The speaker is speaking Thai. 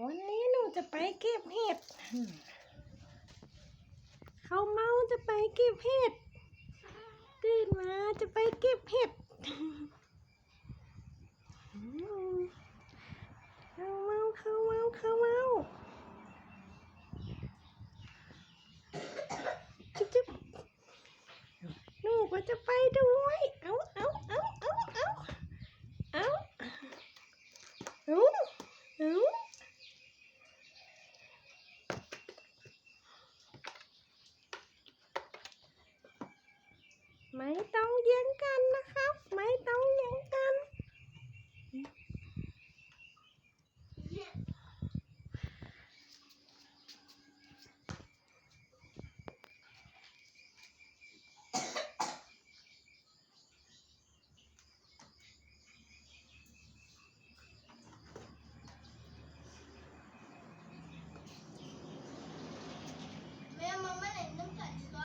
วันนี้หนูจะไปเก็บเห็ด เขาเมาจะไปเก็บเห็ด ตื่นมาจะไปเก็บเห็ดเขาเมาเขาเมาเขาเมาจุ๊บจุ๊บหนูก็จะไปด้วย เอาเอาเอาเอาเอาเอาเอา ไม่ต้องเยี่ยงกันนะครับ ไม่ต้องเยี่ยง